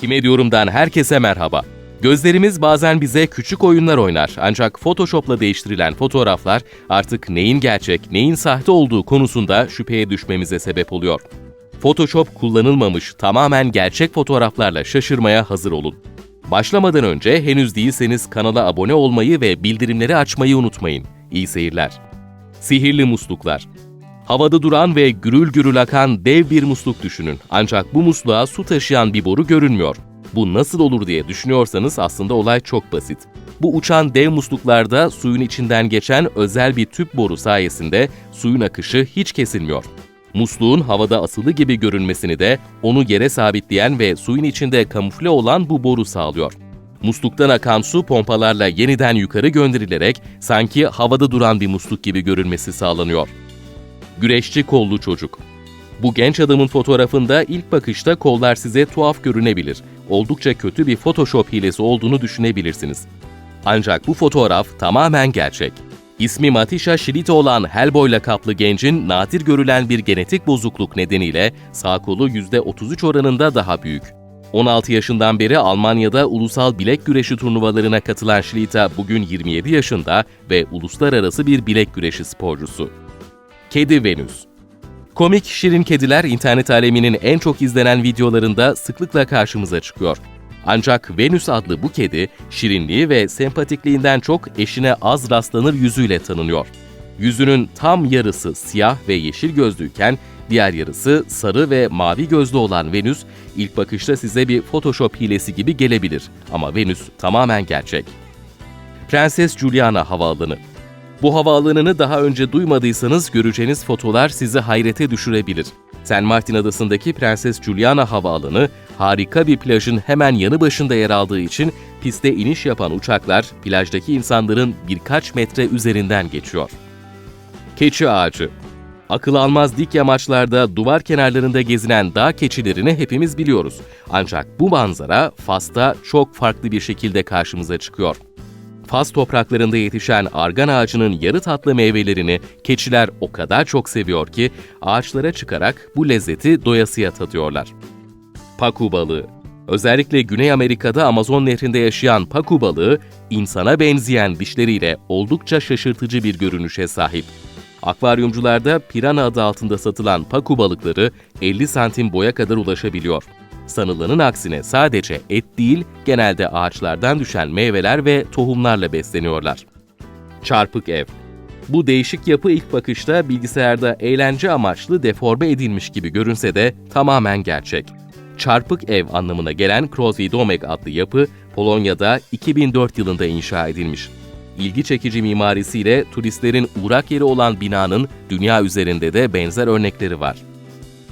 Kime Diyorum'dan herkese merhaba. Gözlerimiz bazen bize küçük oyunlar oynar ancak Photoshop'la değiştirilen fotoğraflar artık neyin gerçek, neyin sahte olduğu konusunda şüpheye düşmemize sebep oluyor. Photoshop kullanılmamış tamamen gerçek fotoğraflarla şaşırmaya hazır olun. Başlamadan önce henüz değilseniz kanala abone olmayı ve bildirimleri açmayı unutmayın. İyi seyirler. Sihirli musluklar. Havada duran ve gürül gürül akan dev bir musluk düşünün. Ancak bu musluğa su taşıyan bir boru görünmüyor. Bu nasıl olur diye düşünüyorsanız aslında olay çok basit. Bu uçan dev musluklarda suyun içinden geçen özel bir tüp boru sayesinde suyun akışı hiç kesilmiyor. Musluğun havada asılı gibi görünmesini de onu yere sabitleyen ve suyun içinde kamufle olan bu boru sağlıyor. Musluktan akan su pompalarla yeniden yukarı gönderilerek sanki havada duran bir musluk gibi görünmesi sağlanıyor. Güreşçi kollu çocuk. Bu genç adamın fotoğrafında ilk bakışta kollar size tuhaf görünebilir. Oldukça kötü bir Photoshop hilesi olduğunu düşünebilirsiniz. Ancak bu fotoğraf tamamen gerçek. İsmi Matisha Shirita olan Hellboy lakaplı gencin nadir görülen bir genetik bozukluk nedeniyle sağ kolu %33 oranında daha büyük. 16 yaşından beri Almanya'da ulusal bilek güreşi turnuvalarına katılan Shilita bugün 27 yaşında ve uluslararası bir bilek güreşi sporcusu. Kedi Venüs Komik şirin kediler internet aleminin en çok izlenen videolarında sıklıkla karşımıza çıkıyor. Ancak Venüs adlı bu kedi, şirinliği ve sempatikliğinden çok eşine az rastlanır yüzüyle tanınıyor. Yüzünün tam yarısı siyah ve yeşil gözlüyken, diğer yarısı sarı ve mavi gözlü olan Venüs, ilk bakışta size bir Photoshop hilesi gibi gelebilir ama Venüs tamamen gerçek. Prenses Juliana Havaalanı bu havaalanını daha önce duymadıysanız göreceğiniz fotolar sizi hayrete düşürebilir. San Martin adasındaki Prenses Juliana Havaalanı, harika bir plajın hemen yanı başında yer aldığı için piste iniş yapan uçaklar plajdaki insanların birkaç metre üzerinden geçiyor. Keçi Ağacı Akıl almaz dik yamaçlarda duvar kenarlarında gezinen dağ keçilerini hepimiz biliyoruz. Ancak bu manzara Fas'ta çok farklı bir şekilde karşımıza çıkıyor. Fas topraklarında yetişen argan ağacının yarı tatlı meyvelerini keçiler o kadar çok seviyor ki ağaçlara çıkarak bu lezzeti doyasıya tadıyorlar. Paku balığı Özellikle Güney Amerika'da Amazon nehrinde yaşayan paku balığı, insana benzeyen dişleriyle oldukça şaşırtıcı bir görünüşe sahip. Akvaryumcularda pirana adı altında satılan paku balıkları 50 santim boya kadar ulaşabiliyor. Sanılanın aksine sadece et değil, genelde ağaçlardan düşen meyveler ve tohumlarla besleniyorlar. Çarpık ev bu değişik yapı ilk bakışta bilgisayarda eğlence amaçlı deforme edilmiş gibi görünse de tamamen gerçek. Çarpık ev anlamına gelen Crosby Domek adlı yapı Polonya'da 2004 yılında inşa edilmiş. İlgi çekici mimarisiyle turistlerin uğrak yeri olan binanın dünya üzerinde de benzer örnekleri var.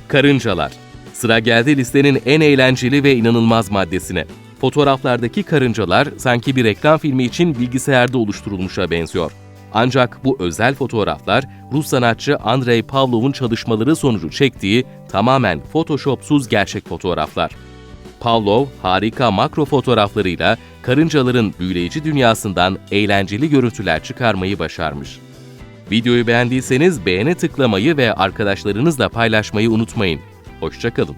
Karıncalar Sıra geldi listenin en eğlenceli ve inanılmaz maddesine. Fotoğraflardaki karıncalar sanki bir reklam filmi için bilgisayarda oluşturulmuşa benziyor. Ancak bu özel fotoğraflar Rus sanatçı Andrei Pavlov'un çalışmaları sonucu çektiği tamamen Photoshop'suz gerçek fotoğraflar. Pavlov harika makro fotoğraflarıyla karıncaların büyüleyici dünyasından eğlenceli görüntüler çıkarmayı başarmış. Videoyu beğendiyseniz beğene tıklamayı ve arkadaşlarınızla paylaşmayı unutmayın. Hoşçakalın.